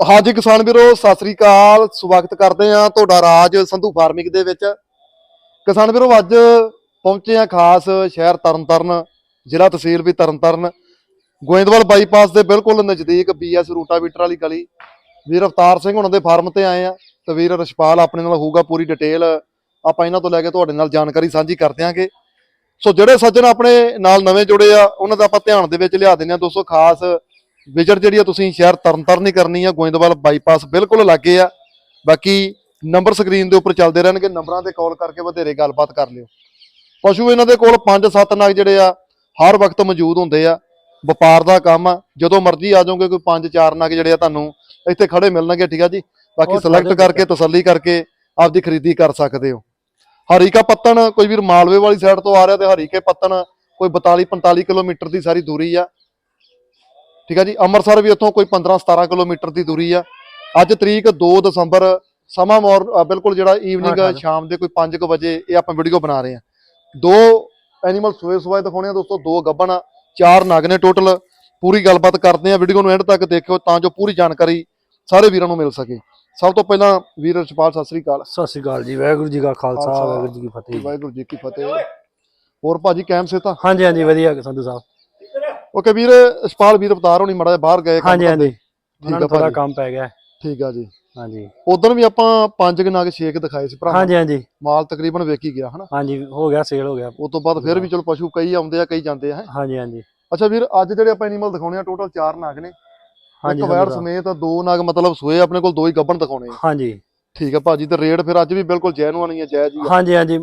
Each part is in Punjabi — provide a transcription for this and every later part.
ਹਾਂਜੀ ਕਿਸਾਨ ਵੀਰੋ, ਸਤਿ ਸ੍ਰੀ ਅਕਾਲ। ਸਵਾਗਤ ਕਰਦੇ ਆ ਤੁਹਾਡਾ ਰਾਜ ਸੰਧੂ ਫਾਰਮਿੰਗ ਦੇ ਵਿੱਚ। ਕਿਸਾਨ ਵੀਰੋ, ਅੱਜ ਪਹੁੰਚੇ ਆ ਖਾਸ ਸ਼ਹਿਰ ਤਰਨਤਾਰਨ, ਜ਼ਿਲ੍ਹਾ ਤਹਿਸੀਲ ਵੀ ਤਰਨਤਾਰਨ। ਗੋਇੰਦਵਾਲ ਬਾਈਪਾਸ ਦੇ ਬਿਲਕੁਲ ਨਜ਼ਦੀਕ ਬੀਐਸ ਰੂਟਾਵੀਟਰ ਵਾਲੀ ਗਲੀ। ਵੀਰ ਅਵਤਾਰ ਸਿੰਘ ਉਹਨਾਂ ਦੇ ਫਾਰਮ ਤੇ ਆਏ ਆ ਤੇ ਵੀਰ ਰਸ਼ਪਾਲ ਆਪਣੇ ਨਾਲ ਹੋਊਗਾ ਪੂਰੀ ਡਿਟੇਲ ਆਪਾਂ ਇਹਨਾਂ ਤੋਂ ਲੈ ਕੇ ਤੁਹਾਡੇ ਨਾਲ ਜਾਣਕਾਰੀ ਸਾਂਝੀ ਕਰ ਦਿਆਂਗੇ। ਸੋ ਜਿਹੜੇ ਸੱਜਣ ਆਪਣੇ ਨਾਲ ਨਵੇਂ ਜੁੜੇ ਆ, ਉਹਨਾਂ ਦਾ ਆਪਾਂ ਧਿਆਨ ਦੇ ਵਿੱਚ ਲਿਆ ਦਿੰਦੇ ਆ ਦੋਸਤੋ, ਖਾਸ ਵਿਜ਼ਿਟ ਜਿਹੜੀ ਆ ਤੁਸੀਂ ਸ਼ਹਿਰ ਤਰਨਤਾਰਨ ਹੀ ਕਰਨੀ ਆ ਗੋਇੰਦਵਾਲ ਬਾਈਪਾਸ ਬਿਲਕੁਲ ਲਾਗੇ ਆ। ਬਾਕੀ ਨੰਬਰ ਸਕਰੀਨ ਦੇ ਉੱਪਰ ਚੱਲਦੇ ਰਹਿਣਗੇ ਨੰਬਰਾਂ ਤੇ ਕਾਲ ਕਰਕੇ ਵਧੇਰੇ ਗੱਲਬਾਤ ਕਰ ਲਿਓ। ਪਸ਼ੂ ਇਹਨਾਂ ਦੇ ਕੋਲ 5-7 ਨਗ ਜਿਹੜੇ ਆ ਹਰ ਵਕਤ ਮੌਜੂਦ ਹੁੰਦੇ ਆ। ਵਪਾਰ ਦਾ ਕੰਮ ਆ ਜਦੋਂ ਮਰਜ਼ੀ ਆ ਜਾਓਗੇ ਕੋਈ 5-4 ਨਗ ਜਿਹੜੇ ਆ ਤੁਹਾਨੂੰ ਇੱਥੇ ਖੜੇ ਮਿਲਣਗੇ ਠੀਕ ਆ ਜੀ? ਬਾਕੀ ਸਿਲੈਕਟ ਕਰਕੇ ਤਸੱਲੀ ਕਰਕੇ ਆਪਦੀ ਖਰੀਦੀ ਕਰ ਸਕਦੇ ਹੋ। ਹਰੀਕਾ ਪੱਤਣ ਕੋਈ ਵੀਰ ਮਾਲਵੇ ਵਾਲੀ ਸਾਈਡ ਤੋਂ ਆ ਰਿਹਾ ਤੇ ਹਰੀਕੇ ਪੱਤਣ ਕੋਈ 42-45 ਕਿਲੋਮੀਟਰ ਦੀ ਸਾਰੀ ਦੂਰੀ ਆ। ਠੀਕ ਆ ਜੀ ਅੰਮ੍ਰਿਤਸਰ ਵੀ ਇੱਥੋਂ ਕੋਈ 15-17 ਕਿਲੋਮੀਟਰ ਦੀ ਦੂਰੀ ਆ। ਅੱਜ ਤਰੀਕ 2 ਦਸੰਬਰ ਸਮਾਂ ਮੋਰ ਬਿਲਕੁਲ ਜਿਹੜਾ ਈਵਨਿੰਗ ਹਾਂ, ਸ਼ਾਮ ਦੇ ਕੋਈ 5 ਵਜੇ ਇਹ ਆਪਾਂ ਵੀਡੀਓ ਬਣਾ ਰਹੇ ਆ। ਦੋ ਐਨੀਮਲ ਸੋਏ ਸੋਏ ਦਿਖਾਉਣੇ ਆ ਦੋਸਤੋ ਦੋ ਗੱਬਣ ਚਾਰ ਨਗ ਨੇ ਟੋਟਲ ਪੂਰੀ ਗੱਲਬਾਤ ਕਰਦੇ ਆ ਵੀਡੀਓ ਨੂੰ ਐਂਡ ਤੱਕ ਦੇਖਿਓ ਤਾਂ ਜੋ ਪੂਰੀ ਜਾਣਕਾਰੀ ਸਾਰੇ ਵੀਰਾਂ ਨੂੰ ਮਿਲ ਸਕੇ। ਸਭ ਤੋਂ ਪਹਿਲਾਂ ਵੀਰ ਰਛਪਾਲ ਸਤਿ ਸ੍ਰੀ ਅਕਾਲ। ਸਤਿ ਸ਼੍ਰੀ ਅਕਾਲ ਜੀ ਵਾਹਿਗੁਰੂ ਜੀ ਕਾ ਖਾਲਸਾ ਖਾਲਸਾ, ਵਾਹਿਗੁਰੂ ਜੀ ਕੀ ਫਤਿਹ ਵਾਹਿਗੁਰੂ ਜੀ ਕੀ ਫਤਿਹ। ਹੋਰ ਭਾਜੀ ਕੈਮ ਸੇ ਤਾਂ? ਹਾਂਜੀ ਹਾਂਜੀ ਵਧੀਆ ਸੰਧੂ ਸਾਹਿਬ। ਓਕੇ ਵੀਰ ਰਛਪਾਲ ਵੀਰ ਅਵਤਾਰ ਹੋਣੀ ਮੜਾ ਬਾਹਰ ਗਏ ਕੰਮ ਹਾਂਜੀ। ਹਾਂਜੀ। ਠੀਕ ਆ ਥੋੜਾ। ਕੰਮ ਪੈ ਗਿਆ। ਠੀਕ ਆ ਜੀ। ਹਾਂਜੀ। ਉਦੋਂ ਵੀ ਆਪਾਂ ਪੰਜ ਕੁ ਨਗ ਛੇਕ ਦਿਖਾਏ ਸੀ ਭਰਾ ਹਾਂਜੀ ਹਾਂਜੀ। ਮਾਲ ਤਕਰੀਬਨ ਵੇਖ ਹੀ ਗਿਆ ਹਨਾ? ਹਾਂਜੀ ਹੋ ਗਿਆ ਸੇਲ ਹੋ ਗਿਆ। ਉਸ ਤੋਂ ਬਾਅਦ ਫਿਰ ਵੀ ਚਲੋ ਪਸ਼ੂ ਕਈ ਆਉਂਦੇ ਆ ਕਈ ਜਾਂਦੇ ਆ। ਹਾਂਜੀ ਹਾਂਜੀ। ਅੱਛਾ ਵੀਰ ਅੱਜ ਜਿਹੜੇ ਆਪਾਂ ਐਨੀਮਲ ਦਿਖਾਉਣੇ ਆ ਟੋਟਲ 4 ਨਗ ਨੇ। ਹਾਂਜੀ ਇੱਕ ਸਾਹਿਬ। ਸਮੇਤ ਦੋ ਨਗ ਮਤਲਬ ਸੋਏ ਆਪਣੇ ਕੋਲ ਦੋ ਹੀ ਗੱਬਣ ਦਿਖਾਉਣੇ ਆ। ਹਾਂਜੀ। ਠੀਕ ਆ ਭਾਜੀ ਤੇ ਰੇਟ ਫਿਰ ਅੱਜ ਵੀ ਬਿਲਕੁਲ ਜੈਨੂਅਨ ਹੀ ਆ ਜਾਇਜ਼ ਹੀ ਆ। ਹਾਂਜੀ ਹਾਂਜੀ।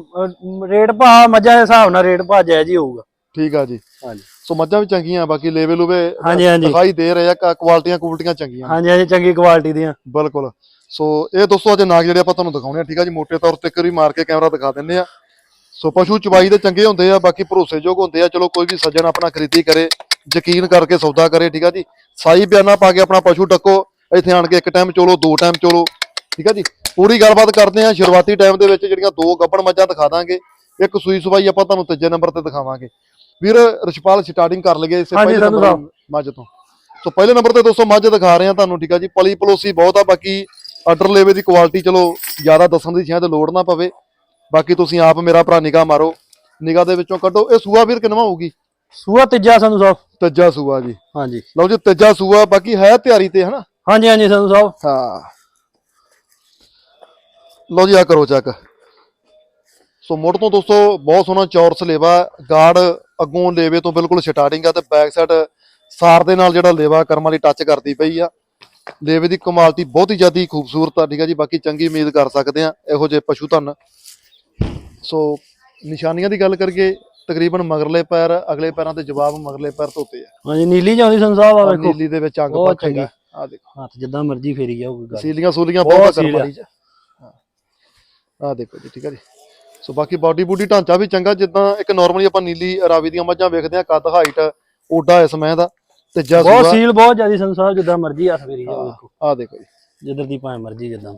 ਰੇਟ ਭਾ ਮੱਝਾਂ ਦੇ ਹਿਸਾਬ ਨਾਲ ਰੇਟ ਭਾ ਜਾਇਜ਼ ਹੀ ਹੋਊਗਾ। ਠੀਕ ਆ ਜੀ। ਹਾਂਜੀ। ਸੋ ਮੱਝਾਂ ਵੀ ਚੰਗੀਆਂ ਬਾਕੀ ਲੇਵੇ ਲੂਵੇ ਹਾਂਜੀ ਹਾਂਜੀ। ਦਿਖਾਈ ਦੇ ਰਹੇ ਆ ਕ- ਕੁਆਲਟੀਆਂ ਕੁਆਲਟੀਆਂ ਚੰਗੀਆਂ। ਹਾਂਜੀ ਹਾਂਜੀ ਚੰਗੀ ਕੁਆਲਿਟੀ ਦੀਆਂ। ਬਿਲਕੁਲ। ਸੋ ਇਹ ਦੋਸਤੋ ਅੱਜ ਨਾਗ ਜਿਹੜੇ ਆਪਾਂ ਤੁਹਾਨੂੰ ਦਿਖਾਉਣੇ ਆ ਠੀਕ ਆ ਜੀ? ਮੋٹے ਤੌਰ ਤੇ ਇੱਕ ਵਾਰੀ ਮਾਰ ਕੇ ਕੈਮਰਾ ਦਿਖਾ ਦਿੰਦੇ ਆ। ਸੋ ਪਸ਼ੂ ਚਵਾਈ ਦੇ ਚੰਗੇ ਹੁੰਦੇ ਆ ਬਾਕੀ ਭਰੋਸੇਯੋਗ ਹੁੰਦੇ ਆ। ਚਲੋ ਕੋਈ ਵੀ ਸੱਜਣ ਆਪਣਾ ਖਰੀਦੀ ਕਰੇ ਯਕੀਨ ਕਰਕੇ ਸੌਦਾ ਕਰੇ ਠੀਕ ਆ ਜੀ? ਸਾਈ ਬਿਆਨਾ ਪਾ ਕੇ ਆਪਣਾ ਪਸ਼ੂ ਟੱਕੋ ਇੱਥੇ ਆਣ ਕੇ ਇੱਕ ਟਾਈਮ ਚੋਲੋ ਦੋ ਟਾਈਮ ਚੋਲੋ ਠੀਕ ਆ ਜੀ? ਪੂਰੀ ਗੱਲਬਾਤ ਕਰਦੇ ਆ ਸ਼ੁਰੂਆਤੀ ਟਾਈਮ ਦੇ ਵਿੱਚ ਜਿਹੜੀਆਂ ਦੋ ਗੱਬਣ ਮੱਝਾਂ ਦਿਖਾ ਦਾਂਗੇ। ਇੱਕ ਸੂਈ ਸਵਾਈ ਆਪਾਂ ਤੁਹਾਨੂੰ ਤੀਜੇ ਨੰਬਰ ਤੇ ਦਿਖਾਵਾਂਗੇ। ਵੀਰ ਰਛਪਾਲ ਸਟਾਰਟਿੰਗ ਕਰ ਲਈਏ ਇਸੇ ਪਹਿਲੇ ਨੰਬਰ। ਮੱਝ ਤੋਂ। ਸੋ ਪਹਿਲੇ ਨੰਬਰ ਤੇ ਦੋਸਤੋ ਮੱਝ ਦਿਖਾ ਰਹੇ ਆ ਤੁਹਾਨੂੰ ਠੀਕ ਆ ਜੀ? ਪਲੀ ਪਲੋਸੀ ਬਹੁਤ ਆ ਬਾਕੀ ਆਰਡਰ ਲੇਵੇ ਦੀ ਕੁਆਲਿਟੀ ਚਲੋ ਜ਼ਿਆਦਾ ਦੱਸਣ ਦੀ ਸ਼ਾਇਦ ਲੋੜ ਨਾ ਪਵੇ। ਬਾਕੀ ਤੁਸੀਂ ਆਪ ਮੇਰਾ ਭਰਾ ਨਿਗਾਹ ਮਾਰੋ। ਨਿਗਾਹ ਦੇ ਵਿੱਚੋਂ ਕੱਢੋ। ਇਹ ਸੂਆ ਵੀਰ ਕਿੰਨਵਾ ਹੋਊਗੀ? ਸੂਆ ਤੀਜਾ ਸੰਧੂ ਸਾਹਿਬ। ਤੀਜਾ ਸੂਆ ਜੀ। ਹਾਂਜੀ। ਲਓ ਜੀ ਤੀਜਾ ਸੂਆ ਬਾਕੀ ਹੈ ਤਿਆਰੀ ਤੇ ਹਨਾ? ਹਾਂਜੀ ਹਾਂਜੀ ਸੰਧੂ ਸਾਹਿਬ। ਹਾਂ। ਲਓ ਜੀ ਆ ਕਰੋ ਚੱਕ ਸੋ ਮੁੱਢ ਤੋਂ ਦੋਸਤੋ ਬਹੁਤ ਸੋਹਣਾ ਚੌਰਸ ਲੇਵਾ ਗਾਰਡ ਅੱਗੋਂ ਲੇਵੇ ਤੋਂ ਬਿਲਕੁਲ ਸਟਾਰਟਿੰਗ ਆ ਤੇ ਬੈਕ ਸਾਈਡ ਸਾਰ ਦੇ ਨਾਲ ਜਿਹੜਾ ਲੇਵਾ ਕਰਮ ਵਾਲੀ ਟੱਚ ਕਰਦੀ ਪਈ ਆ। ਲੇਵੇ ਦੀ ਕਮਾਲਟੀ ਬਹੁਤ ਹੀ ਜ਼ਿਆਦੀ ਖੂਬਸੂਰਤ ਆ ਠੀਕ ਆ ਜੀ। ਬਾਕੀ ਚੰਗੀ ਉਮੀਦ ਕਰ ਸਕਦੇ ਆ ਇਹੋ ਜਿਹੇ ਪਸ਼ੂ ਧਨ। ਸੋ ਨਿਸ਼ਾਨੀਆਂ ਦੀ ਗੱਲ ਕਰੀਏ ਤਕਰੀਬਨ ਮਗਰਲੇ ਪੈਰ ਅਗਲੇ ਪੈਰਾਂ ਤੇ ਜਵਾਬ ਮਗਰਲੇ ਪੈਰ ਧੋਤੇ ਆ। ਹਾਂਜੀ ਨੀਲੀ ਜਾਂਦੀ ਸੰਧੂ ਸਾਹਿਬ ਆ ਵੇਖੋ ਨੀਲੀ ਦੇ ਵਿੱਚ ਅੰਗ ਪੱਖ ਹੈਗਾ ਆ ਦੇਖੋ। ਹੱਥ ਜਿੱਦਾਂ ਮਰਜ਼ੀ ਫੇਰੀ ਜਾਊਗੀ ਗੱਲ ਸੀਲੀਆਂ ਸੂਲੀਆਂ ਬਹੁਤ ਬਹੁਤ ਸੀਲ ਕਰਮ ਆ। ਵਾਲੀ ਚ। ਆ ਦੇਖੋ ਜੀ ਠੀਕ ਹੈ ਜੀ। ਸੋ ਬਾਕੀ ਬਾਡੀ ਬੂਡੀ ਢਾਂਚਾ ਵੀ ਚੰਗਾ ਜਿੱਦਾਂ ਇੱਕ ਨਾਰਮਲੀ ਆਪਾਂ ਨੀਲੀ ਰਾਵੀ ਦੀਆਂ ਮੱਝਾਂ ਵੇਖਦੇ ਆ ਕੱਦ ਹਾਈਟ ਓਡਾ ਇਸ ਸਮੇਂ ਦਾ ਤੇ ਬਹੁਤ ਜਸੂਆ ਸੀਲ ਬਹੁਤ ਜ਼ਿਆਦੀ ਸਾਹਿਬ ਜਿੱਦਾਂ ਮਰਜ਼ੀ ਹੱਥ ਫੇਰੀ ਜਾਓ ਆ ਦੇਖੋ ਜੀ। ਜਿੱਧਰ ਦੀ ਭਾਵੇਂ ਮਰਜ਼ੀ ਜਿੱਦਾਂ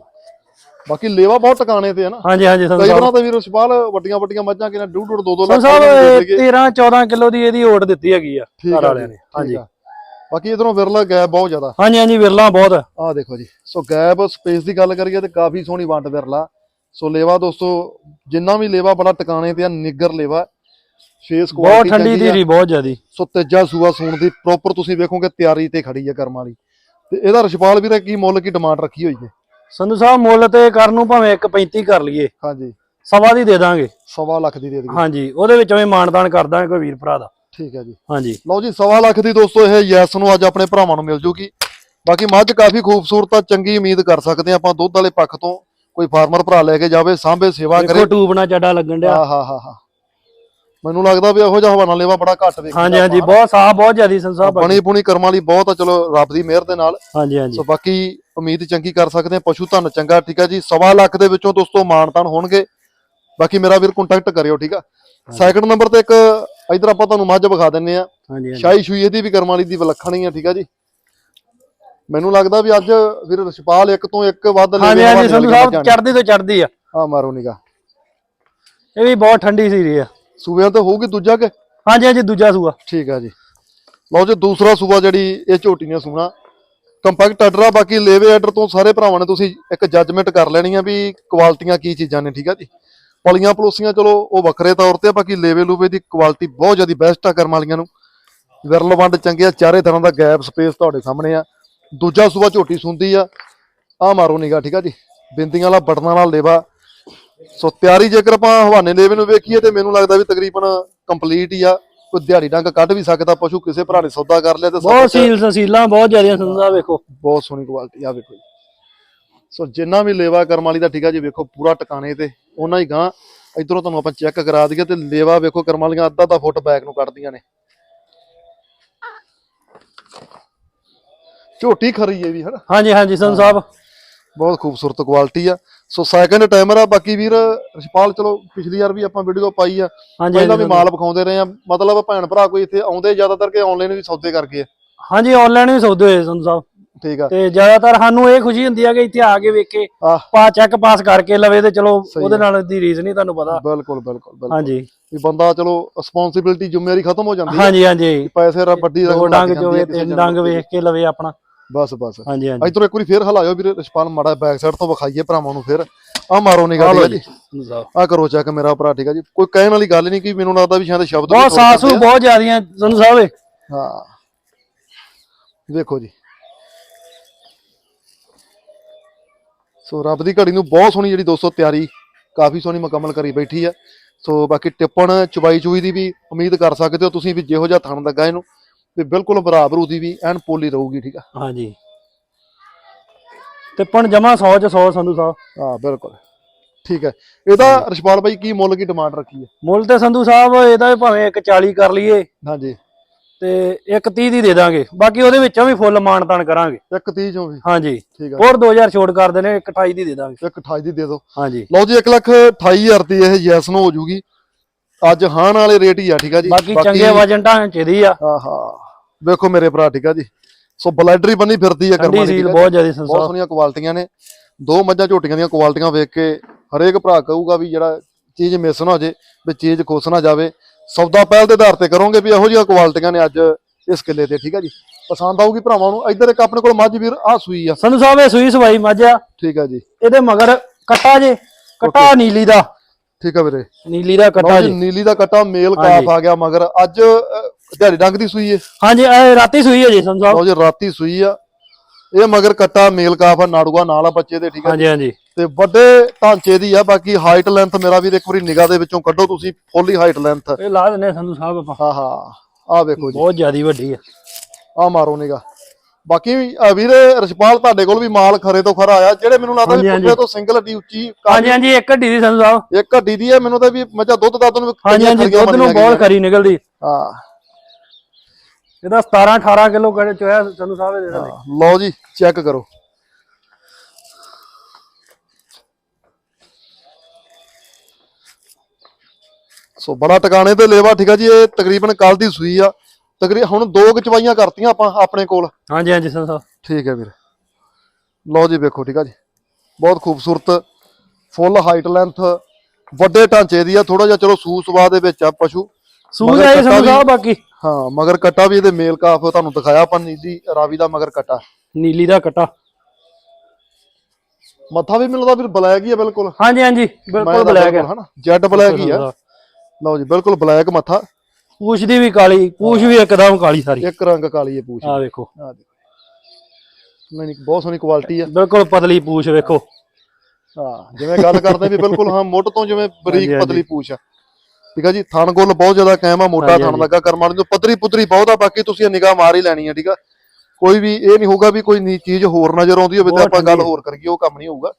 ਬਾਕੀ ਲੇਵਾ ਬਹੁਤ ਟਿਕਾਣੇ ਤੇ ਹੈ ਨਾ। ਹਾਂਜੀ ਹਾਂਜੀ ਸੰਧੂ ਕਈ ਵਾਰਾਂ ਤਾਂ ਵੀਰ ਸਪਾਲ ਵੱਡੀਆਂ ਵੱਡੀਆਂ ਮੱਝਾਂ ਕਿਨੇ ਦੋ ਦੋ ਸੰਧੂ ਲੱਖ ਦੇਗੇ। 13 14 ਕਿਲੋ ਦੀ ਇਹਦੀ ਓਟ ਦਿੱਤੀ ਹੈਗੀ ਆ ਘਰ ਆ ਵਾਲਿਆਂ ਨੇ। ਹਾਂਜੀ ਆ। ਬਾਕੀ ਇਧਰੋਂ ਵਿਰਲਾ ਗੈਪ ਬਹੁਤ ਜ਼ਿਆਦਾ। ਹਾਂਜੀ ਹਾਂਜੀ ਵਿਰਲਾ ਬਹੁਤ। ਆ ਦੇਖੋ ਜੀ। ਸੋ ਗੈਪ ਸਪੇਸ ਦੀ ਗੱਲ ਕਰੀਏ ਤੇ ਕਾਫੀ ਸੋਹਣੀ ਵੰਡ ਵਿਰਲਾ। ਸੋ ਲੇਵਾ ਦੋਸਤੋ ਜਿੰਨਾ ਵੀ ਲੇਵਾ ਬੜਾ ਟਿਕਾਣੇ ਤੇ ਆ ਨਿੱਗਰ ਲੇਵਾ ਫੇਸ ਬਹੁਤ ਕੁਆਲਿਟੀ ਠੰਡੀ ਆ। ਧੀਰੀ ਬਹੁਤ ਜ਼ਿਆਦੀ। ਸੋ ਤੇਜਾ ਸੂਆ ਸੂਣ ਦੀ ਪ੍ਰੋਪਰ ਤੁਸੀਂ ਵੇਖੋਗੇ ਤਿਆਰੀ ਤੇ ਖੜੀ ਹੈ ਕਰਮ ਵਾਲੀ। ਤੇ ਇਹਦਾ ਰਛਪਾਲ ਵੀਰੇ ਕੀ ਮੁੱਲ ਕੀ ਡਿਮਾਂਡ ਰੱਖੀ ਹੋਈ ਹੈ ਸੰਧੂ ਸਾਹਿਬ ਮੁੱਲ ਤੇ ਕਰਨ ਨੂੰ ਭਾਵੇਂ 1.35 ਕਰ ਲਈਏ। ਹਾਂਜੀ। ਸਵਾ ਦੀ ਦੇ ਦਾਂਗੇ। ਸਵਾ ਲੱਖ ਦੀ ਦੇ ਦੇਗੀ ਹਾਂਜੀ ਉਹਦੇ ਵਿੱਚ ਐਵੇਂ ਮਾਨਦਾਨ ਕਰ ਦਾਂਗੇ ਕੋਈ ਵੀਰ ਭਰਾ ਦਾ। ਠੀਕ ਹੈ ਜੀ। ਹਾਂਜੀ। ਲਓ ਜੀ ਸਵਾ ਲੱਖ ਦੀ ਦੋਸਤੋ ਇਹ ਯੈਸ ਨੂੰ ਅੱਜ ਆਪਣੇ ਭਰਾਵਾਂ ਨੂੰ ਮਿਲ ਜੂਗੀ। ਬਾਕੀ ਮੱਝ ਕਾਫੀ ਖੂਬਸੂਰਤ ਆ ਚੰਗੀ ਉਮੀਦ ਕਰ ਸਕਦੇ ਆ ਆਪਾਂ ਦੁੱਧ ਵਾਲੇ ਪੱਖ ਤੋਂ। ਕੋਈ ਫਾਰਮਰ ਭਰਾ ਲੈ ਕੇ ਜਾਵੇ ਸਾਂਭੇ ਸੇਵਾ ਕਰੇ। ਦੇਖੋ ਟੂਬ ਨਾਲ ਚੱਡਾ ਲੱਗਣ ਡਿਆ। ਆ ਹਾ ਹਾ ਹਾ। ਮੈਨੂੰ ਲੱਗਦਾ ਵੀ ਇਹੋ ਜਿਹਾ ਹਵਾਨਾ ਲੇਵਾ ਬੜਾ ਘੱਟ ਵੇਖੀਦਾ ਹਾਂਜੀ ਹਾਂਜੀ। ਬਹੁਤ ਸਾਹ ਬਹੁਤ ਜ਼ਿਆਦੀ ਸੰਧੂ ਸਾਹਿਬ ਬਣੀ ਬੁਣੀ ਕਰਮ ਵਾਲੀ ਬਹੁਤ ਆ ਚਲੋ ਰੱਬ ਦੀ ਮਿਹਰ ਦੇ ਨਾਲ। ਹਾਂਜੀ ਹਾਂਜੀ। ਸੋ ਬਾਕੀ ਉਮੀਦ ਚੰਗੀ ਕਰ ਸਕਦੇ ਆ ਪਸ਼ੂ ਧਨ ਚੰਗਾ ਠੀਕ ਆ ਜੀ। ਸਵਾ ਲੱਖ ਦੇ ਵਿੱਚੋਂ ਦੋਸਤੋ ਮਾਨਤਾਨ ਹੋਣਗੇ। ਬਾਕੀ ਮੇਰਾ ਵੀਰ ਕੰਟੈਕਟ ਕਰਿਓ ਠੀਕ ਆ। ਸੈਕੰਡ ਨੰਬਰ ਤੇ ਇੱਕ ਇਧਰ ਆਪਾਂ ਤੁਹਾਨੂੰ ਮੱਝ ਵਿਖਾ ਦਿੰਨੇ ਆ। ਸ਼ਾਹੀ ਸ਼ੂਈ ਇਹਦੀ ਵੀ ਕਰਮ ਵਾਲੀ ਦੀ ਵਿਲੱਖਣ ਹੀ ਆ ਠੀਕ ਆ ਜੀ। ਮੈਨੂੰ ਲੱਗਦਾ ਵੀ ਅੱਜ ਵੀਰ ਰਛਪਾਲ ਇੱਕ ਤੋਂ ਇੱਕ ਵੱਧ ਹਾਂਜੀ ਹਾਂਜੀ ਸੰਧੂ ਸਾਹਿਬ ਚੜਦੀ ਤੋਂ ਚੜਦੀ ਆ। ਆ ਮਾਰੋ ਨਿਗਾ ਇਹ ਵੀ ਬਹੁਤ ਠੰਡੀ ਸੀ ਰਹੀ ਆ। ਸੂਬਿਆਂ ਤੇ ਹੋਊਗੀ ਦੂਜਾ ਕਿ? ਹਾਂਜੀ ਹਾਂਜੀ ਦੂਜਾ ਸੂਆ। ਠੀਕ ਆ ਜੀ। ਲਓ ਜੀ ਦੂਸਰਾ ਸੂਬਾ ਜਿਹੜੀ ਇਹ ਝੋਟੀ ਨੇ ਸੂਣਾ। ਕੰਪੈਕਟ ਆਰਡਰ ਬਾਕੀ ਲੇਵੇ ਆਰਡਰ ਤੋਂ ਸਾਰੇ ਭਰਾਵਾਂ ਨੇ ਤੁਸੀਂ ਇੱਕ ਜੱਜਮੈਂਟ ਕਰ ਲੈਣੀ ਆ ਵੀ ਕੁਆਲਿਟੀਆਂ ਕੀ ਚੀਜ਼ਾਂ ਨੇ ਠੀਕ ਆ ਜੀ? ਪਲੀਆਂ ਪਲੋਸੀਆਂ ਚਲੋ ਉਹ ਵੱਖਰੇ ਤੌਰ ਤੇ ਬਾਕੀ ਲੇਵੇ ਲੂਵੇ ਦੀ ਕੁਆਲਿਟੀ ਬਹੁਤ ਜ਼ਿਆਦਾ ਬੈਸਟ ਆ ਕਰਮ ਵਾਲੀਆਂ ਨੂੰ। ਵਿਰਲ ਵੰਡ ਚੰਗੇ ਆ ਚਾਰੇ ਤਰ੍ਹਾਂ ਦਾ ਗੈਪ ਸਪੇਸ ਤੁਹਾਡੇ ਸਾਹਮਣੇ ਆ। ਦੂਜਾ ਸੂਆ ਝੋਟੀ ਸੁੰਦੀ ਆ। ਆ ਮਾਰੋ ਨਿਗਾ ਠੀਕ ਆ ਜੀ? ਬਿੰਦੀਆਂ ਵਾਲਾ ਬਟਨਾਂ ਵਾਲਾ ਲੇਵਾ। ਸੋ ਤਿਆਰੀ ਜੇਕਰ ਆਪਾਂ ਹਵਾਨੇ ਲੇਵੇ ਨੂੰ ਵੇਖੀਏ ਤੇ ਮੈਨੂੰ ਲੱਗਦਾ ਵੀ ਤਕਰੀਬਨ ਕੰਪਲੀਟ ਹੀ ਆ। ਕੋਈ ਦਿਹਾੜੀ ਡੰਗ ਕੱਢ ਵੀ ਸਕਦਾ ਪਸ਼ੂ ਕਿਸੇ ਭਰਾ ਨੇ ਸੌਦਾ ਕਰ ਲਿਆ ਤੇ ਸੌਦੇ ਬਹੁਤ ਸੀਲ ਸਸੀਲਾਂ ਬਹੁਤ ਸੰਧੂ ਸਾਹਿਬ ਵੇਖੋ। ਬਹੁਤ ਸੋਹਣੀ ਕੁਆਲਿਟੀ ਆ ਵੇਖੋ ਜੀ। ਸੋ ਜਿੰਨਾ ਵੀ ਲੇਵਾ ਕਰਮ ਵਾਲੀ ਦਾ ਠੀਕ ਆ ਜੀ ਵੇਖੋ ਪੂਰਾ ਟਿਕਾਣੇ ਤੇ ਉਹਨਾਂ ਹੀ ਗਾਂ ਇਧਰੋਂ ਤੁਹਾਨੂੰ ਆਪਾਂ ਚੈੱਕ ਕਰਾ ਦਈਏ ਤੇ ਲੇਵਾ ਵੇਖੋ ਕਰਮ ਵਾਲੀਆਂ ਅੱਧਾ ਅੱਧਾ ਫੁੱਟ ਬੈਕ ਨੂੰ ਕੱਢਦੀਆਂ ਨੇ। ਝੋਟੀ ਖਰੀ ਹੈ ਵੀ ਹਨਾ? ਹਾਂਜੀ ਹਾਂਜੀ ਸੰਧੂ ਸਾਹਿਬ। ਬਹੁਤ ਖੂਬਸੂਰਤ ਕੁਆਲਿਟੀ ਆ। ਸੋ ਸੈਕੰਡ ਟਾਈਮਰ ਆ ਬਾਕੀ ਵੀਰ ਰਿਸ਼ਪਾਲ ਚਲੋ ਪਿਛਲੀ ਵਾਰ ਵੀ ਆਪਾਂ ਵੀਡੀਓ ਪਾਈ ਆ। ਪਹਿਲਾਂ ਵੀ ਮਾਲ ਵਿਖਾਉਂਦੇ ਰਹੇ ਆ। ਮਤਲਬ ਭੈਣ ਭਰਾ ਕੋਈ ਇੱਥੇ ਆਉਂਦੇ ਜ਼ਿਆਦਾਤਰ ਕਿ ਆਨਲਾਈਨ ਵੀ ਸੌਦੇ ਕਰਕੇ ਆ? ਹਾਂਜੀ ਆਨਲਾਈਨ ਵੀ ਸੌਦੇ ਹੋਏ ਸੰਧੂ ਸਾਹਿਬ। ਠੀਕ ਆ। ਤੇ ਜ਼ਿਆਦਾਤਰ ਸਾਨੂੰ ਇਹ ਖੁਸ਼ੀ ਹੁੰਦੀ ਆ ਕਿ ਇੱਥੇ ਆ ਕੇ ਵੇਖੇ ਪਾ ਚੈੱਕ ਪਾਸ ਕਰਕੇ ਲਵੇ ਤੇ ਚਲੋ ਉਹਦੇ। ਨਾਲ ਦੀ ਰੀਜ਼ ਨਹੀਂ ਤੁਹਾਨੂੰ ਪਤਾ। ਬਿਲਕੁਲ ਬਿਲਕੁਲ ਬਿਲਕੁਲ। ਹਾਂਜੀ। ਵੀ ਬੰਦਾ ਚਲੋ ਰਿਸਪੌਂਸਿਬਿਲਟੀ ਜ਼ਿੰਮੇਵਾਰੀ ਖਤਮ ਹੋ ਜਾਂਦੀ ਹੈ ਹਾਂਜੀ ਹਾਂਜੀ। ਪੈਸੇ ਰ ਵੱਡੀ ਰਕਮ ਡੰਗ ਹੈ ਜਾਨਵਰ ਡੰਗ। ਵੇਖ ਕੇ ਲਵੇ ਆਪਣਾ। ਬਸ ਬਸ। ਹਾਂਜੀ ਹਾਂਜੀ। ਇਧਰੋਂ ਇੱਕ ਵਾਰੀ ਫੇਰ ਹਲਾਇਓ ਵੀਰ ਰਿਸਪਾਨ ਮਾੜਾ ਬੈਕ ਸਾਈਡ ਤੋਂ ਵਿਖਾਈਏ ਭਰਾਵਾਂ ਨੂੰ ਫੇਰ। ਆ ਮਾਰੋ ਨਿਗਾਹ ਠੀਕ ਜੀ। ਆ ਕਰੋ ਚੈੱਕ ਮੇਰਾ ਭਰਾ ਠੀਕ ਹੈ ਜੀ? ਕੋਈ ਕਹਿਣ ਵਾਲੀ ਗੱਲ ਨਹੀਂ ਕਿ ਮੈਨੂੰ ਲੱਗਦਾ ਵੀ ਸ਼ਾਇਦ ਸ਼ਬਦ ਬਹੁਤ ਸਾਸੂ ਆ। ਬਹੁਤ ਜ਼ਿਆਦੀਆਂ ਸੰਧੂ ਸਾਹਿਬ। ਹਾਂ। ਵੇਖੋ ਜੀ। ਸੋ ਰੱਬ ਦੀ ਘੜੀ ਨੂੰ ਬਹੁਤ ਸੋਹਣੀ ਜਿਹੜੀ ਦੋਸਤੋ ਤਿਆਰੀ ਕਾਫੀ ਸੋਹਣੀ ਮੁਕੰਮਲ ਕਰੀ ਬੈਠੀ ਆ ਸੋ ਬਾਕੀ ਟਿੱਪਣ ਚੁਬਾਈ ਚੂਈ ਦੀ ਵੀ ਉਮੀਦ ਕਰ ਸਕਦੇ ਹੋ ਤੁਸੀਂ ਵੀ ਜਿਹੋ ਜਿਹਾ ਥਣ ਲੱਗਾ ਇਹਨੂੰ। ਤੇ ਬਿਲਕੁਲ ਬਰਾਬਰ ਉਹਦੀ ਵੀ ਐਨ ਪੋਲੀ ਰਹੂਗੀ ਠੀਕ ਆ? ਹਾਂਜੀ। ਤੇ ਪਣ ਜਮਾ 100 ਚ 100 ਸੰਧੂ ਸਾਹਿਬ ਹਾਂ ਬਿਲਕੁਲ। ਠੀਕ ਹੈ ਇਹਦਾ ਰਸ਼ਪਾਲ ਬਾਈ ਕੀ ਮੁੱਲ ਕੀ ਡਿਮਾਂਡ ਰੱਖੀ ਹੈ ਮੁੱਲ ਤੇ ਸੰਧੂ ਸਾਹਿਬ ਇਹਦਾ ਵੀ ਭਾਵੇਂ ਇੱਕ 40 ਕਰ ਲਈਏ। ਹਾਂਜੀ। ਤੇ ਇੱਕ 30 ਦੀ ਦੇ ਦਾਂਗੇ। ਬਾਕੀ ਉਹਦੇ ਵਿੱਚੋਂ ਵੀ ਫੁੱਲ ਮਾਨਤਾਨ ਕਰਾਂਗੇ। ਇੱਕ 30 ਚੋਂ ਵੀ? ਹਾਂਜੀ। ਠੀਕ ਆ। ਹੋਰ 2000 ਛੋਟ ਕਰ ਦੇਣੇ ਇੱਕ 28 ਦੀ ਦੇ ਦਾਂਗੇ। ਇੱਕ 28 ਦੀ ਦੇ ਦਿਓ। ਹਾਂਜੀ। ਲਓ ਜੀ 1 ਲੱਖ 28000 ਦੀ ਇਹ ਯੈਸ ਨੂੰ ਹੋ ਜੂਗੀ। ਅੱਜ ਹਾਨ ਵਾਲੇ ਰੇਟ ਹੀ ਆ ਠੀਕ ਆ ਜੀ। ਬਾਕੀ ਚੰਗੇ ਵਜਨ ਢਾਂਚੇ ਦੀ ਆ। ਆਹਾ। ਵੇਖੋ ਮੇਰੇ ਭਰਾ ਠੀਕ ਆ ਜੀ। ਸੋ ਬਲੈਡਰੀ ਬੰਨੀ ਫਿਰਦੀ ਆ ਕਰਮਾਂ ਦੀ ਬਹੁਤ ਜ਼ਿਆਦਾ। ਸੰਧੂ ਬਹੁਤ ਸੋਹਣੀਆਂ ਕੁਆਲਿਟੀਆਂ ਨੇ। ਦੋ ਮੱਝਾਂ ਝੋਟੀਆਂ ਦੀਆਂ ਕੁਆਲਿਟੀਆਂ ਵੇਖ ਕੇ ਹਰੇਕ ਭਰਾ ਕਹੂਗਾ ਵੀ ਜਿਹੜਾ ਚੀਜ਼ ਮਿਸ ਨਾ ਹੋ ਜੇ ਵੀ ਚੀਜ਼ ਖੁੱਸ ਨਾ ਜਾਵੇ। ਸੌਦਾ ਪਹਿਲ ਦੇ ਆਧਾਰ ਤੇ ਕਰੋਗੇ ਵੀ ਇਹੋ ਜਿਹੀਆਂ ਕੁਆਲਿਟੀਆਂ ਨੇ ਅੱਜ ਇਸ ਕਿੱਲੇ ਤੇ ਠੀਕ ਆ ਜੀ। ਪਸੰਦ ਆਊਗੀ ਭਰਾਵਾਂ ਨੂੰ। ਇੱਧਰ ਇੱਕ ਆਪਣੇ ਕੋਲ ਮੱਝ ਵੀਰ ਆ ਸੂਈ ਆ। ਸੰਧੂ ਸਾਹਿਬ ਇਹ ਸੂਈ ਸਵਾਈ ਮੱਝ ਆ। ਠੀਕ ਆ ਜੀ। ਇਹਦੇ ਮਗਰ ਕੱਟਾ ਜੇ। ਕੱਟਾ ਨੀਲੀ ਦਾ। ਠੀਕ ਆ ਵੀਰੇ। ਨੀਲੀ ਦਾ ਕੱਟਾ ਜੀ ਨੀਲੀ ਦਾ ਕੱਟਾ ਮੇਲ। ਕਾਫ ਆ ਗਿਆ ਮਗਰ। ਅੱਜ ਦਿਹਾੜੀ ਡੰਗ ਦੀ ਸੂਈ ਏ। ਹਾਂਜੀ ਇਹ ਰਾਤੀ ਸੂਈ ਹੈ ਜੀ ਸੰਧੂ ਸਾਹਿਬ ਲਓ ਜੀ ਰਾਤੀ ਸੂਈ ਆ। ਇਹ ਮਗਰ ਕੱਟਾ ਮੇਲ ਕਾਫ ਆ ਨਾੜੂਆ ਨਾਲ ਆ ਬੱਚੇ ਦੇ ਠੀਕ ਆ ਹਾਂਜੀ ਹਾਂਜੀ। ਤੇ ਵੱਡੇ ਢਾਂਚੇ ਦੀ ਆ ਬਾਕੀ ਹਾਈਟ ਲੈਂਥ ਮੇਰਾ ਵੀਰ ਇੱਕ ਵਾਰੀ ਨਿਗਾਹ ਦੇ ਵਿੱਚੋਂ ਕੱਢੋ ਤੁਸੀਂ ਫੁੱਲੀ ਹਾਈਟ ਲੈਂਥ ਇਹ ਲਾ ਦਿੰਨੇ ਸੰਧੂ ਸਾਹਿਬ ਆਪਾਂ। ਹਾਂ ਹਾਂ। ਆ ਵੇਖੋ ਜੀ। ਬਹੁਤ ਜ਼ਿਆਦੀ ਵੱਡੀ ਆ। ਆ ਮਾਰੋ ਨਿਗਾਹ। ਬਾਕੀ ਅਹ, ਵੀਰ ਰਛਪਾਲ ਤੁਹਾਡੇ ਕੋਲ ਵੀ ਮਾਲ ਖਰੇ ਤੋਂ ਖਰਾ ਆਇਆ ਜਿਹੜੇ ਮੈਨੂੰ ਲੱਗਦਾ ਵੀ ਹਾਂਜੀ, ਪੁੱਠੇ ਤੋਂ ਸਿੰਗਲ ਹੱਡੀ ਉੱਚੀ ਹਾਂਜੀ ਹਾਂਜੀ ਇੱਕ ਹੱਡੀ ਦੀ ਸੰਧੂ ਸਾਹਿਬ। ਇੱਕ ਹੱਡੀ ਦੀ ਹੈ ਮੈਨੂੰ ਤਾਂ ਵੀ ਮੱਝਾਂ ਦੁੱਧ ਦੱਧ ਨੂੰ ਹਾਂਜੀ ਕਿੰਨੀਆਂ ਹਾਂਜੀ ਖਰੀਆਂ ਦੁੱਧ ਨੂੰ ਬਣੀਆਂ ਬਹੁਤ ਖਰੀ ਨਿਕਲਦੀ। ਹਾਂ। ਇਹਦਾ 17 18 ਕਿਲੋ ਕੜੇ ਚੋਇਆ ਸੰਧੂ ਸਾਹਿਬ ਨਾਲ। ਹਾਂ, ਲਓ ਜੀ ਚੈੱਕ ਕਰੋ। ਸੋ ਬੜਾ ਟਿਕਾਣੇ ਤੇ ਲੇਵਾ ਠੀਕ ਆ ਜੀ ਇਹ ਤਕਰੀਬਨ ਕੱਲ ਦੀ ਸੂਈ ਆ। ਤਕਰੀਬਨ ਹੁਣ ਦੋ ਕੁ ਚਵਾਈਆਂ ਕਰਤੀਆਂ ਆਪਾਂ ਆਪਣੇ ਕੋਲ। ਹਾਂਜੀ ਹਾਂਜੀ ਸਾਹਿਬ। ਠੀਕ ਹੈ ਵੀਰ। ਲਓ ਜੀ ਵੇਖੋ ਠੀਕ ਆ ਜੀ। ਬਹੁਤ ਖੂਬਸੂਰਤ ਫੁੱਲ ਹਾਈਟ ਲੈਂਥ ਵੱਡੇ ਢਾਂਚੇ ਦੀ ਆ। ਥੋੜਾ ਜਿਹਾ ਚਲੋ ਸੂ ਸਵਾ ਦੇ ਵਿੱਚ ਆ ਪਸ਼ੂ। ਸੂਝ ਸੰਧੂ ਵੀ- ਸਾਹਿਬ ਬਾਕੀ। ਹਾਂ ਮਗਰ ਕੱਟਾ ਵੀ ਇਹਦੇ ਮੇਲ ਕਾਫ ਤੁਹਾਨੂੰ ਦਿਖਾਇਆ ਆਪਾਂ ਨੀਲੀ ਰਾਵੀ ਦਾ ਮਗਰ ਕੱਟਾ। ਨੀਲੀ ਦਾ ਕੱਟਾ। ਮੱਥਾ ਵੀ ਮਿਲਦਾ ਵੀਰ ਬਲੈਕ ਹੀ ਆ ਬਿਲਕੁਲ। ਹਾਂਜੀ ਹਾਂਜੀ ਬਿਲਕੁਲ ਬਲੈਕ ਹੈ। ਹਨਾ? ਜੈਡ ਬਲੈਕ ਹੀ ਆ। ਲਓ ਜੀ ਬਿਲਕੁਲ ਬਲੈਕ ਮੱਥਾ। ਪੂਛ ਦੀ ਵੀ ਕਾਲੀ ਪੂਛ ਵੀ ਇੱਕਦਮ ਕਾਲੀ ਸਾਰੀ। ਇੱਕ ਰੰਗ ਕਾਲੀ ਹੈ ਪੂਛ। ਆ ਵੇਖੋ। ਆ ਦੇਖੋ। ਨਹੀਂ ਬਹੁਤ ਸੋਹਣੀ ਕੁਆਲਿਟੀ ਆ। ਬਿਲਕੁਲ ਪਤਲੀ ਪੂਛ ਵੇਖੋ। ਹਾਂ ਜਿਵੇਂ ਗੱਲ ਕਰਦੇ ਵੀ ਬਿਲਕੁਲ ਹਾਂ ਮੁੱਢ ਤੋਂ ਜਿਵੇਂ ਬਰੀਕ। ਪਤਲੀ ਪੂਛ ਆ। ਠੀਕ ਆ ਜੀ? ਥਣ ਗੁੱਲ ਬਹੁਤ ਜ਼ਿਆਦਾ ਕਾਇਮ ਆ ਮੋਟਾ ਥਣ। ਲੱਗਾ ਕਰਮ ਨੂੰ। ਪਤਰੀ ਪੁਤਰੀ ਬਹੁਤ ਆ ਬਾਕੀ ਤੁਸੀਂ ਨਿਗਾਹ ਮਾਰ ਹੀ ਲੈਣੀ ਆ ਠੀਕ ਆ? ਕੋਈ ਵੀ ਇਹ ਨਹੀਂ ਹੋਊਗਾ ਵੀ ਕੋਈ ਨੀ ਚੀਜ਼ ਹੋਰ ਨਜ਼ਰ ਆਉਂਦੀ ਹੋਵੇ ਤੇ ਆਪਾਂ ਗੱਲ ਆ। ਹੋਰ ਕਰੀਏ ਉਹ ਕੰਮ ਨਹੀਂ ਹੋਊਗਾ।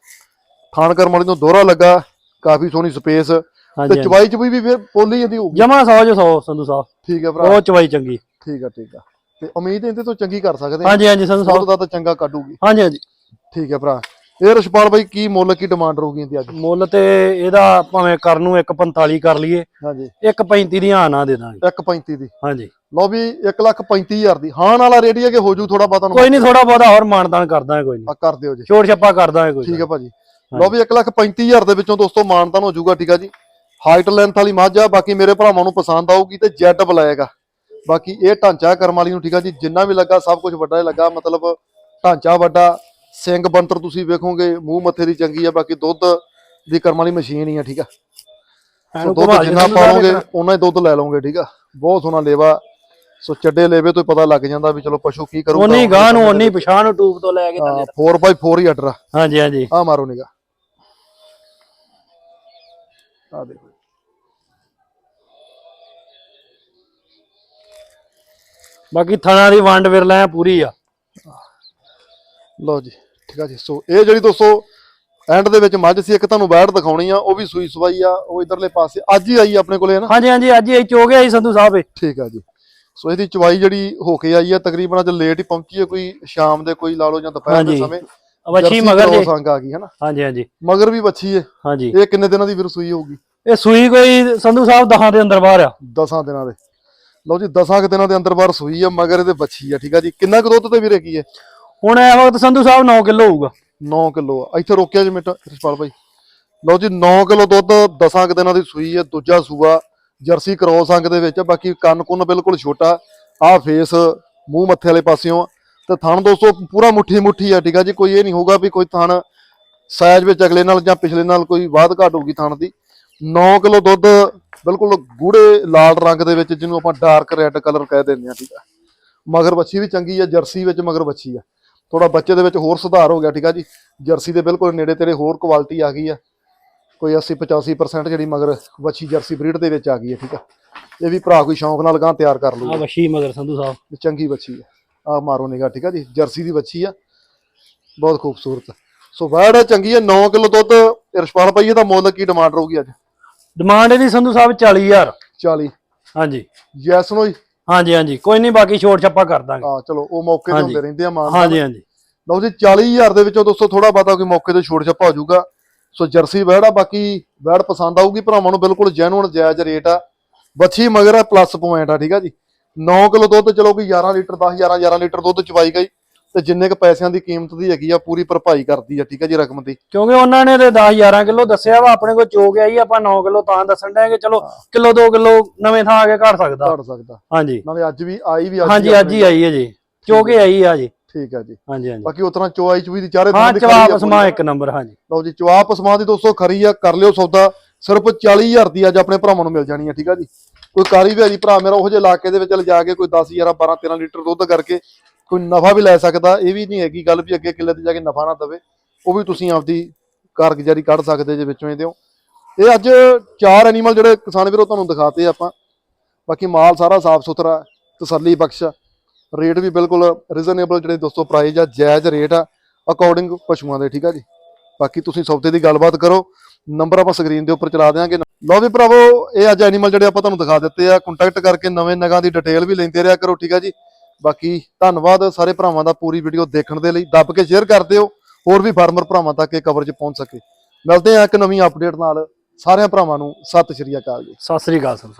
ਥਣ ਕਰਮ ਨੂੰ ਦੋਹਰਾ ਲੱਗਾ ਕਾਫੀ ਸੋਹਣੀ ਸਪੇਸ। ਤੇ ਚਵਾਈ ਚੁਈ ਵੀ ਫਿਰ ਪੋਲੀ ਜਾਂਦੀ ਹੋਊਗੀ? ਜਮਾ 100 ਜੋ 100 ਸੰਧੂ ਸਾਹਿਬ। ਠੀਕ ਆ ਭਰਾ। ਬਹੁਤ ਚਵਾਈ ਚੰਗੀ। ਠੀਕ ਆ ਠੀਕ ਆ। ਤੇ ਉਮੀਦ ਇਹਦੇ ਤੋਂ ਚੰਗੀ ਕਰ ਸਕਦੇ ਆ। ਹਾਂਜੀ ਹਾਂਜੀ ਸੰਧੂ ਸਾਹਿਬ। ਦਾ ਤਾਂ ਚੰਗਾ ਕੱਢੂਗੀ। ਹਾਂਜੀ ਹਾਂਜੀ। ਠੀਕ ਹੈ ਭਰਾ। ਇਹ ਰਸ਼ਪਾਲ ਬਾਈ ਕੀ ਮੁੱਲ ਕੀ ਡਿਮਾਂਡ ਰਹੂਗੀ ਇਹਦੀ ਅੱਜ? ਮੁੱਲ ਤੇ ਇਹਦਾ ਭਾਵੇਂ ਕਰਨ ਨੂੰ 145 ਕਰ ਲਈਏ ਹਾਂਜੀ। 135 ਦੀ ਹਾਂ ਨਾ ਦੇ ਦਾਂਗੇ। 1.35 ਦੀ। ਹਾਂਜੀ। ਲਓ ਵੀ 135000 ਦੀ। ਹਾਂ ਵਾਲਾ ਰੇਡੀ ਹੈ ਕਿ ਹੋ ਜੂ ਥੋੜਾ ਬਹੁਤਾ ਕੋਈ ਨਹੀਂ ਥੋੜਾ ਬਹੁਤਾ ਹੋਰ ਮਾਨਦਾਨ ਕਰਦਾ ਹੈ ਕੋਈ ਨਹੀਂ ਆ ਕਰ ਦਿਓ ਜੀ। ਛੋਟ ਛੱਪਾ ਕਰਦਾ ਹੈ ਕੋਈ ਠੀਕ ਹੈ ਭਾਜੀ। ਲਓ ਵੀ 135000 ਦੇ ਵਿੱਚੋਂ ਦੋਸਤੋ ਮਾਨਤਾਨ ਹੋ ਜਾਊਗਾ ਠੀਕ ਆ ਜੀ। ਹਾਈਟ ਲੈਂਥ ਵਾਲੀ ਮੱਝ ਆ ਬਾਕੀ ਮੇਰੇ ਭਰਾਵਾਂ ਨੂੰ ਪਸੰਦ ਆਊਗੀ ਤੇ ਜੈਡ ਬਲੈਕ ਆ। ਬਾਕੀ ਇਹ ਢਾਂਚਾ ਕਰਮ ਵਾਲੀ ਨੂੰ ਠੀਕ ਆ ਜੀ ਜਿੰਨਾ ਵੀ ਲੱਗਾ ਸਭ ਕੁਝ ਵੱਡਾ ਹੀ ਲੱਗਾ ਮਤਲਬ ਢਾਂਚਾ ਵੱਡਾ। ਸਿੰਘ ਬੰਤਰ ਤੁਸੀਂ ਵੇਖੋਗੇ ਮੂੰਹ ਮੱਥੇ ਦੀ ਚੰਗੀ ਆ ਬਾਕੀ ਦੁੱਧ ਦੀ ਕਰਮ ਵਾਲੀ ਮਸ਼ੀਨ ਹੀ ਆ ਠੀਕ ਆ। ਸੋ ਦੁੱਧ ਜਿੰਨਾ ਪਾਓਗੇ ਉਹਨਾਂ ਹੀ ਦੁੱਧ ਲੈ ਲਓਗੇ ਠੀਕ ਆ। ਬਹੁਤ ਸੋਹਣਾ ਲੇਵਾ। ਸੋ ਚੱਡੇ ਲੇਵੇ ਤੋਂ ਪਤਾ ਲੱਗ ਜਾਂਦਾ ਵੀ ਚਲੋ ਪਸ਼ੂ ਕੀ ਕਰੂਗਾ ਉਨੀ ਗਾਂ ਨੂੰ ਉਨੀ ਪਛਾਣ ਨੂੰ ਟੂਬ ਤੋਂ ਲੈ ਕੇ ਥੱਲੇ 4x4 ਹੀ ਅਡਰਾ ਹਾਂਜੀ ਹਾਂਜੀ। ਆ ਮਾਰੋ ਨਿਗਾ ਆ ਦੇਖੋ। ਬਾਕੀ ਥਣਾ ਦੀ ਵੰਡ ਵਿਰਲਾ ਪੂਰੀ ਆ। ਲਓ ਜੀ ਠੀਕ ਆ ਜੀ। ਸੋ ਇਹ ਜਿਹੜੀ ਦੋਸਤੋ ਐਂਡ ਦੇ ਵਿੱਚ ਮੱਝ ਸੀ ਇੱਕ ਤੁਹਾਨੂੰ ਬੈੜ ਦਿਖਾਉਣੀ ਆ ਉਹ ਵੀ ਸੂਈ ਸਵਾਈ ਆ ਉਹ ਇਧਰਲੇ ਪਾਸੇ ਅੱਜ ਹੀ ਆਈ ਆਪਣੇ ਕੋਲੇ ਹੈ ਨਾ? ਹਾਂਜੀ ਹਾਂਜੀ ਅੱਜ ਇਹ ਚੋ ਗਿਆ ਜੀ ਸੰਧੂ ਸਾਹਿਬ ਇਹ। ਠੀਕ ਆ ਜੀ। ਸੋ ਇਹਦੀ ਚਵਾਈ ਜਿਹੜੀ ਹੋ ਕੇ ਆਈ ਆ ਤਕਰੀਬਨ ਅੱਜ ਲੇਟ ਹੀ ਪਹੁੰਚੀ ਹੈ ਕੋਈ ਸ਼ਾਮ ਦੇ ਕੋਈ ਲਾ ਲਓ ਜਾਂ ਦੁਪਹਿਰ ਦੇ। ਸਮੇਂ। ਵੱਛੀ ਮਗਰ ਜੀ। ਅੰਗ ਆ ਗਈ ਹੈ ਨਾ? ਹਾਂਜੀ ਹਾਂਜੀ। ਮਗਰ ਵੀ ਵੱਛੀ ਹੈ ਹਾਂਜੀ। ਇਹ ਕਿੰਨੇ ਦਿਨਾਂ ਦੀ ਫਿਰ ਸੂਈ ਹੋਊਗੀ? ਇਹ ਸੂਈ ਕੋਈ ਸੰਧੂ ਸਾਹਿਬ ਦਹਾਂ ਦੇ ਅੰਦਰ ਬਾਹਰ ਆ। 10 ਦਿਨਾਂ ਦੇ। ਲਓ ਜੀ 10 ਦਿਨਾਂ ਦੇ ਅੰਦਰ ਬਾਹਰ ਸੂਈ ਆ ਮਗਰ ਇਹਦੇ ਵੱਛੀ ਆ ਠੀਕ ਆ ਜੀ। ਕਿੰਨਾ ਕੁ ਦੁੱਧ ਤੇ ਵੀਰੇ ਕੀ ਹੈ ਹੁਣ ਇਹ ਵਕਤ ਸੰਧੂ ਸਾਹਿਬ 9 ਕਿਲੋ ਹੋਊਗਾ। 9 ਕਿਲੋ ਆ। ਇੱਥੇ ਰੋਕਿਆ ਜੀ ਮਿੰਟ, ਰਿਸ਼ਪਾਲ ਭਾਈ ਲਓ ਜੀ 9 ਕਿਲੋ ਦੁੱਧ 10 ਕੁ ਦਿਨਾਂ ਦੀ ਸੂਈ ਹੈ ਦੂਜਾ ਸੂਆ ਜਰਸੀ ਕ੍ਰੋਸ ਅੰਗ ਦੇ ਵਿੱਚ ਬਾਕੀ ਕੰਨ ਕੁੰਨ ਬਿਲਕੁਲ ਛੋਟਾ ਆ ਫੇਸ ਮੂੰਹ ਮੱਥੇ ਵਾਲੇ ਪਾਸਿਓਂ ਤੇ ਥਣ ਦੋਸਤੋ, ਪੂਰਾ ਮੁੱਠੀ ਮੁੱਠੀ ਆ, ਠੀਕ ਆ ਜੀ। ਕੋਈ ਇਹ ਨਹੀਂ ਹੋਊਗਾ ਵੀ ਕੋਈ ਥਣ ਸਾਈਜ਼ ਵਿੱਚ ਅਗਲੇ ਨਾਲ ਜਾਂ ਪਿਛਲੇ ਨਾਲ ਕੋਈ ਵਾਧ ਘਾਟ ਹੋਊਗੀ ਥਣ ਦੀ। 9 ਕਿਲੋ ਦੁੱਧ ਬਿਲਕੁਲ ਗੂੜੇ ਲਾਲ ਰੰਗ ਦੇ ਵਿੱਚ, ਜਿਹਨੂੰ ਆਪਾਂ ਡਾਰਕ ਰੈੱਡ ਕਲਰ ਕਹਿ ਦਿੰਦੇ ਆ, ਠੀਕ ਆ। ਮਗਰ ਬੱਚੀ ਵੀ ਚੰਗੀ ਆ, ਜਰਸੀ ਵਿੱਚ ਮਗਰ ਬੱਚੀ ਆ। ਥੋੜਾ ਬੱਚੇ ਦੇ ਵਿੱਚ ਹੋਰ ਸੁਧਾਰ ਹੋ ਗਿਆ ਠੀਕ ਆ ਜੀ? ਜਰਸੀ ਦੇ ਬਿਲਕੁਲ ਨੇੜੇ ਤੇੜੇ ਹੋਰ ਕੁਆਲਿਟੀ ਆ ਗਈ ਆ। ਕੋਈ 80 85% ਜਿਹੜੀ ਮਗਰ ਵੱਛੀ ਜਰਸੀ ਬਰੀਡ ਦੇ ਵਿੱਚ ਆ ਗਈ ਹੈ ਠੀਕ ਆ? ਇਹ ਵੀ ਭਰਾ ਕੋਈ ਸ਼ੌਂਕ ਨਾਲ ਗਾਂ ਤਿਆਰ ਕਰ ਆ ਲੂਗਾ ਵਸ਼ੀ ਮਗਰ ਸੰਧੂ ਸਾਹਿਬ। ਚੰਗੀ ਵੱਛੀ ਆ। ਆ ਮਾਰੋ ਨਿਗਾ ਠੀਕ ਆ ਜੀ? ਜਰਸੀ ਦੀ ਵੱਛੀ ਆ। ਬਹੁਤ ਖੂਬਸੂਰਤ। ਸੋ ਵੈੜ ਚੰਗੀ ਆ। 9 ਕਿਲੋ ਦੁੱਧ ਇਰਸ਼ਪਾਲ ਪਈਏ ਦਾ ਮੁੱਲ ਕੀ ਡਿਮਾਂਡ ਰਹੂਗੀ ਅੱਜ? ਡਿਮਾਂਡ ਇਹਦੀ ਸੰਧੂ ਸਾਹਿਬ 40000 40 ਹਾਂਜੀ। ਯੈਸ ਨੋ ਹਾਂਜੀ ਹਾਂਜੀ। ਕੋਈ ਨਹੀਂ ਬਾਕੀ ਛੋਟ ਛੱਪਾ ਕਰ ਦਾਂਗੇ। ਆ ਚਲੋ ਉਹ ਮੌਕੇ ਤੇ ਹਾਂਜੀ। ਹੁੰਦੇ ਰਹਿੰਦੇ ਆ ਮਾਨ ਹਾਂਜੀ ਹਾਂਜੀ। ਲਓ ਜੀ 40000 ਦੇ ਵਿੱਚੋਂ ਦੋਸਤੋ ਥੋੜਾ ਬਾਤਾ ਕੋਈ ਮੌਕੇ ਤੇ ਛੋੜ ਛੱਪਾ ਹੋ ਜਾਊਗਾ। ਸੋ ਜਰਸੀ ਵੈੜ ਆ ਬਾਕੀ ਵੈੜ ਪਸੰਦ ਆਊਗੀ। ਭਰਾਵਾਂ ਨੂੰ ਬਿਲਕੁਲ ਜੈਨੂਨ ਜਾਇਜ਼ ਰੇਟ ਆ। ਬੱਚੀ ਮਗਰ ਆ ਪਲੱਸ ਪੁਆਇੰਟ ਆ ਠੀਕ ਆ ਜੀ। 9 ਕਿਲੋ ਦੁੱਧ ਚਲੋ ਕੋਈ 11 ਲੀਟਰ 10 11 11 ਲੀਟਰ ਦੁੱਧ ਚਵਾਈ ਗਈ। ਤੇ ਜਿੰਨੇ ਕ ਪੈਸਿਆਂ ਦੀ ਕੀਮਤ ਦੀ ਹੈਗੀ ਆ ਪੂਰੀ ਭਰਪਾਈ ਕਰਦੀ ਆ ਠੀਕ ਆ ਜੀ ਰਕਮ ਦੀ। ਕਿਉਂਕਿ ਉਹਨਾਂ ਨੇ ਤੇ 10 11 ਕਿਲੋ ਦੱਸਿਆ ਵਾ ਆਪਣੇ ਕੋਲ ਚੋ ਗਿਆ ਹੀ ਆਪਾਂ 9 ਕਿਲੋ ਤਾਂ ਦੱਸਣ ਡਿਆ ਕਿ ਚਲੋ ਕਿਲੋ 2 ਕਿਲੋ ਨਵੇਂ ਥਾਂ ਆ ਕੇ ਘਟ ਸਕਦਾ। ਘਟ ਸਕਦਾ। ਹਾਂਜੀ। ਨਾਲੇ ਅੱਜ ਵੀ ਆਈ ਵੀ ਹਾਂਜੀ ਅੱਜ ਹੀ ਆਈ ਹੈ ਜੀ। ਚੋ ਕੇ ਆਈ ਆ ਜੀ। ਠੀਕ ਆ ਜੀ। ਹਾਂਜੀ ਹਾਂਜੀ। ਬਾਕੀ ਉਤਨਾ ਚੋਆਈ ਚ ਵੀ ਦੀ ਚਾਰੇ ਹਾਂ ਆ ਸਮਾ ਇੱਕ ਨੰਬਰ ਹਾਂਜੀ। ਲਓ ਜੀ ਜਵਾਬ ਪਸਮਾ ਦੀ ਦੋਸਤੋ ਖਰੀ ਆ ਕਰ ਲਿਓ ਸੌਦਾ। ਸਿਰਫ 40000 ਦੀ ਅੱਜ ਆਪਣੇ ਭਰਾਵਾਂ ਨੂੰ ਮਿਲ ਜਾਣੀ ਆ ਠੀਕ ਆ ਜੀ। ਕੋਈ ਕਾਰੀ ਵੀ ਆ ਜੀ ਭਰਾ ਮੇਰਾ ਉਹ ਜਿਹੇ ਇਲਾਕੇ ਦੇ ਵਿੱਚ ਲਿਜਾ ਕੇ ਕੋਈ 10 11 12 13 ਲੀਟਰ ਦੁੱਧ ਕਰਕੇ ਕੋਈ ਨਫਾ ਵੀ ਲੈ ਸਕਦਾ, ਇਹ ਵੀ ਨਹੀਂ ਹੈਗੀ ਗੱਲ ਵੀ ਅੱਗੇ ਕਿੱਲੇ ਤੇ ਜਾ ਕੇ ਨਫਾ ਨਾ ਦਵੇ, ਉਹ ਵੀ ਤੁਸੀਂ ਆਪਦੀ ਕਾਰਗੁਜ਼ਾਰੀ ਕੱਢ ਸਕਦੇ ਜੇ ਵਿੱਚੋਂ ਇਹਦੇ ਇਹ ਅੱਜ ਚਾਰ ਐਨੀਮਲ ਜਿਹੜੇ ਕਿਸਾਨ ਵੀਰੋ ਤੁਹਾਨੂੰ ਦਿਖਾਤੇ ਆਪਾਂ, ਬਾਕੀ ਮਾਲ ਸਾਰਾ ਸਾਫ਼ ਸੁਥਰਾ, ਤਸੱਲੀ ਬਖਸ਼ ਆ। ਰੇਟ ਵੀ ਬਿਲਕੁਲ ਰੀਜ਼ਨੇਬਲ ਜਿਹੜੇ ਦੋਸਤੋ ਪ੍ਰਾਈਸ ਆ, ਜਾਇਜ਼ ਰੇਟ ਆ ਅਕੋਰਡਿੰਗ ਪਸ਼ੂਆਂ ਦੇ, ਠੀਕ ਆ ਜੀ? ਬਾਕੀ ਤੁਸੀਂ ਸੌਦੇ ਦੀ ਗੱਲਬਾਤ ਕਰੋ, ਨੰਬਰ ਆਪਾਂ ਸਕਰੀਨ ਦੇ ਉੱਪਰ ਚਲਾ ਦਿਆਂਗੇ। ਲਓ ਵੀ ਭਰਾਵੋ, ਇਹ ਅੱਜ ਐਨੀਮਲ ਜਿਹੜੇ ਆਪਾਂ ਤੁਹਾਨੂੰ ਦਿਖਾ ਦਿੱਤੇ ਆ ਕੰਟੈਕਟ ਕਰਕੇ ਨਵੇਂ ਨਗਾਂ ਦੀ ਡਿਟੇਲ ਵੀ ਲੈਂਦੇ ਰਿਹਾ ਕਰੋ, ਠੀਕ ਆ ਜੀ? ਬਾਕੀ ਧੰਨਵਾਦ ਸਾਰੇ ਭਰਾਵਾਂ ਦਾ ਪੂਰੀ ਵੀਡੀਓ ਦੇਖਣ ਦੇ ਲਈ। ਦੱਬ ਕੇ ਸ਼ੇਅਰ ਕਰ ਦਿਓ, ਹੋਰ ਵੀ ਫਾਰਮਰ ਭਰਾਵਾਂ ਤੱਕ ਇਹ ਕਵਰੇਜ ਪਹੁੰਚ ਸਕੇ। ਮਿਲਦੇ ਹਾਂ ਇੱਕ ਨਵੀਂ ਅਪਡੇਟ ਨਾਲ। ਸਾਰਿਆਂ ਭਰਾਵਾਂ ਨੂੰ ਸਤਿ ਸ਼੍ਰੀ ਅਕਾਲ ਜੀ। ਸਤਿ ਸ੍ਰੀ ਅਕਾਲ ਸਰ